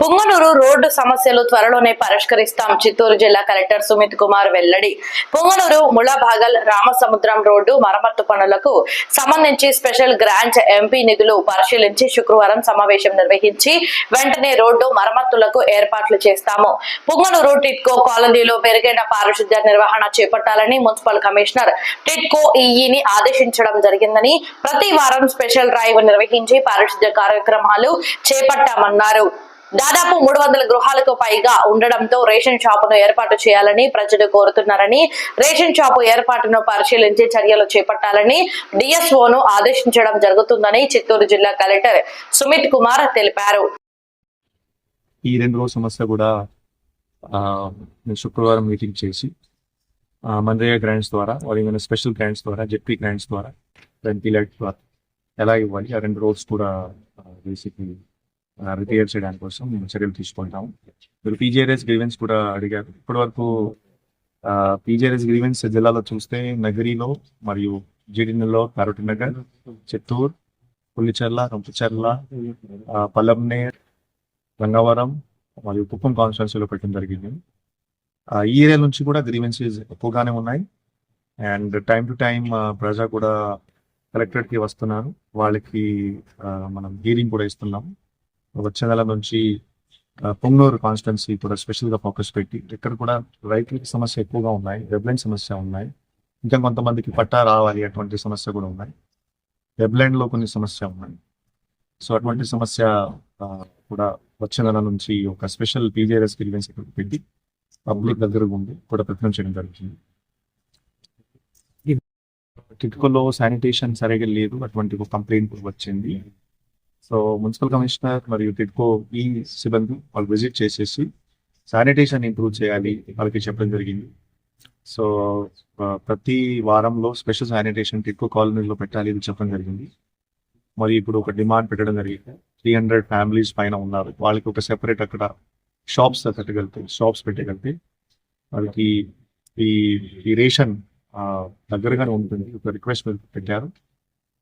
Punganur road సమస్యలు త్వరలోనే పరిష్కరిస్తాం. చిత్తూరు జిల్లా కలెక్టర్ సుమిత్ కుమార్ వెల్లడి. పొంగనూరు ముళభాగల్ రామసముద్రం రోడ్డు మరమ్మత్తు పనులకు సంబంధించి స్పెషల్ గ్రాంట్ ఎంపీ నిధులు పరిశీలించి శుక్రవారం సమావేశం నిర్వహించి వెంటనే రోడ్డు మరమ్మతులకు ఏర్పాట్లు చేస్తాము. పొంగనూరు టిట్కో కాలనీలో పెరిగిన పారిశుద్ధ్య నిర్వహణ చేపట్టాలని మున్సిపల్ కమిషనర్ టిట్కో ఈఈని ఆదేశించడం జరిగిందని ప్రతి వారం స్పెషల్ డ్రైవ్ నిర్వహించి పారిశుద్ధ్య కార్యక్రమాలు చేపట్టామన్నారు. దాదాపు మూడు వందల గృహాలకు పైగా ఉండడంతో రేషన్ షాపును ఏర్పాటు చేయాలని ప్రజలు కోరుతున్నారని రేషన్ షాపు ఏర్పాటును పరిశీలించి చర్యలు చేపట్టాలని డిఎస్ఓను ఆదేశించడం జరుగుతుందని చిత్తూరు జిల్లా కలెక్టర్ సుమిత్ కుమార్ తెలిపారు. ఈ రెండు రోజు సమస్య కూడా శుక్రవారం మీటింగ్ చేసి ఆ, మన్రేగా గ్రాంట్స్ ద్వారా వాళ్ళు ఏమైనా స్పెషల్ గ్రాంట్స్ ద్వారా జెడ్పీ గ్రాంట్స్ ద్వారా ద్వారా ఎలా ఇవ్వాలి ఆ రెండు రోజు కూడా బేసిక్లీ రిపేర్ చేయడానికి కోసం మేము చర్యలు తీసుకుంటాము. మీరు పీజీఆర్ఎస్ గ్రీవెన్స్ కూడా అడిగారు. ఇప్పటి వరకు పీజీఆర్ఎస్ గ్రీవెన్స్ జిల్లాలో చూస్తే నగరిలో మరియు జీడినలో నగర్ చిత్తూరు పుల్లిచెర్ల రంపచర్ల ఆ, పల్లంనేర్ గంగవరం మరియు కుప్పం కాన్స్టిట్యున్సీలో పెట్టడం జరిగింది. ఈ ఏరియా నుంచి కూడా గ్రీవెన్సెస్ ఎక్కువగానే ఉన్నాయి. అండ్ టైం టు టైం ప్రజా కూడా కలెక్టరేట్కి వస్తున్నారు. వాళ్ళకి మనం హీరింగ్ కూడా ఇస్తున్నాం. వచ్చే నెల నుంచి ఆ, పొంగనూరు కాన్స్టిట్యున్సీ కూడా స్పెషల్గా ఫోకస్ పెట్టి ఇక్కడ కూడా రైతులకి సమస్య ఎక్కువగా ఉన్నాయి వెబ్లైన్ సమస్య ఉన్నాయి. ఇంకా కొంతమందికి పట్టా రావాలి అటువంటి సమస్య కూడా ఉన్నాయి. వెబ్లైన్లో కొన్ని సమస్య ఉన్నాయి. సో అటువంటి సమస్య కూడా వచ్చే నెల నుంచి ఒక స్పెషల్ పీజీఆర్ఎస్ గ్రీవెన్స్ ఇక్కడ పెట్టి పబ్లిక్ దగ్గర ఉండి కూడా ప్రయత్నం చేయడం జరుగుతుంది. టిట్కోలో శానిటేషన్ సరిగా లేదు అటువంటి ఒక కంప్లైంట్ వచ్చింది. సో మున్సిపల్ కమిషనర్ మరియు తిడ్కో ఈ సిబ్బంది వాళ్ళు విజిట్ చేసేసి శానిటేషన్ ఇంప్రూవ్ చేయాలి వాళ్ళకి చెప్పడం జరిగింది. సో ప్రతి వారంలో స్పెషల్ శానిటేషన్ టిట్కో కాలనీలో పెట్టాలి ఇది చెప్పడం జరిగింది. మరి ఇప్పుడు ఒక డిమాండ్ పెట్టడం జరిగింది. త్రీ హండ్రెడ్ ఫ్యామిలీస్ పైన ఉన్నారు. వాళ్ళకి ఒక సెపరేట్ అక్కడ షాప్స్ కట్టగలితే షాప్స్ పెట్టగలితే వాళ్ళకి ఈ ఈ రేషన్ దగ్గరగానే ఉంటుంది. ఒక రిక్వెస్ట్ పెట్టారు.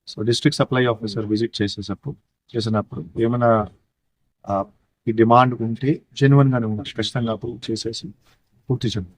So district supply officer visit చేసేటప్పుడు చేసినప్పుడు ఏమైనా ఆ, ఈ డిమాండ్ ఉంటే జెన్యున్ గానే ఉంది ఖచ్చితంగా అప్రూవ్ చేసేసి పూర్తి చేయండి